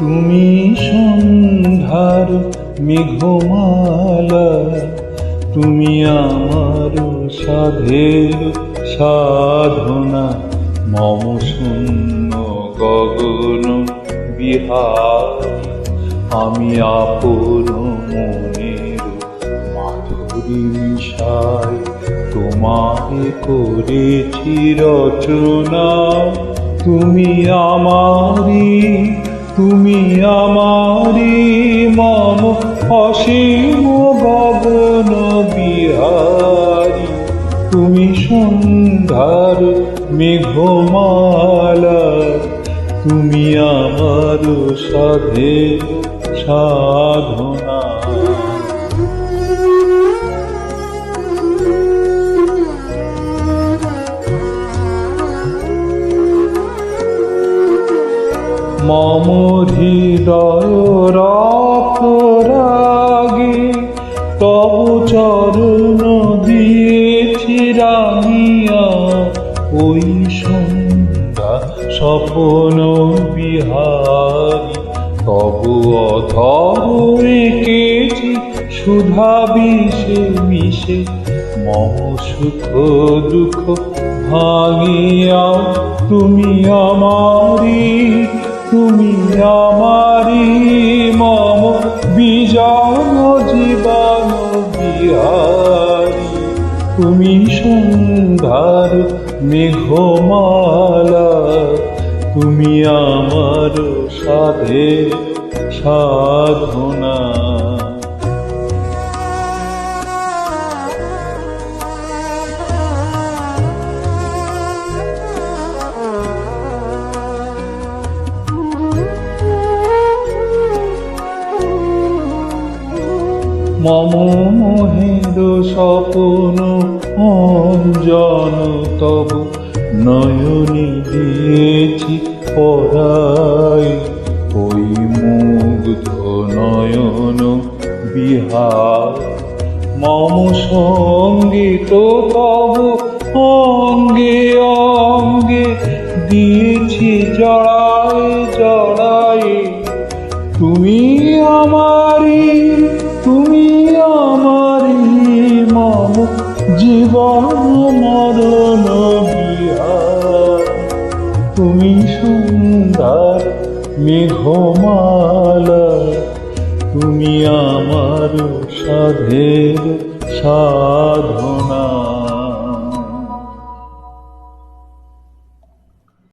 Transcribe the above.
তুমি সন্ধ্যার মেঘমালা, তুমি আমার সাধের সাধনা। মম শূন্য গগন বিহার, আমি আপন মনের মাধুরী মিশাই তোমাকে করেছি রচনা। তুমি আমারি তুমি আমারি মম অসীম গগন বিহারি। তুমি সন্ধ্যার মেঘমালা তুমি আমার সাধে সাধনা। মম হৃদয় রক্ত রাগে, তব চরণ দিয়েছি রামিয়া ওই সন্ধ্যা স্বপন বিহারী, তব অধর এঁকেছি সুধা বিষে মিশে। মম সুখ দুঃখ ভাঙিয়া তুমি আমারি তুমি আমারি মম বিজন জীবন বিহারি। তুমি সন্ধ্যার মেঘমালা তুমি আমার সাধে সাধনা। মম মোহের স্বপন অঞ্জন তব নয়নি দিয়েছি পরাই। ওই মুগ্ধ নয়ন বিহার। মম সংগীত তব অঙ্গে অঙ্গে দিয়েছি জড়ায় জড়ায়। তুমি আমারি মেঘমালা তুমি আমার সাধের সাধনা।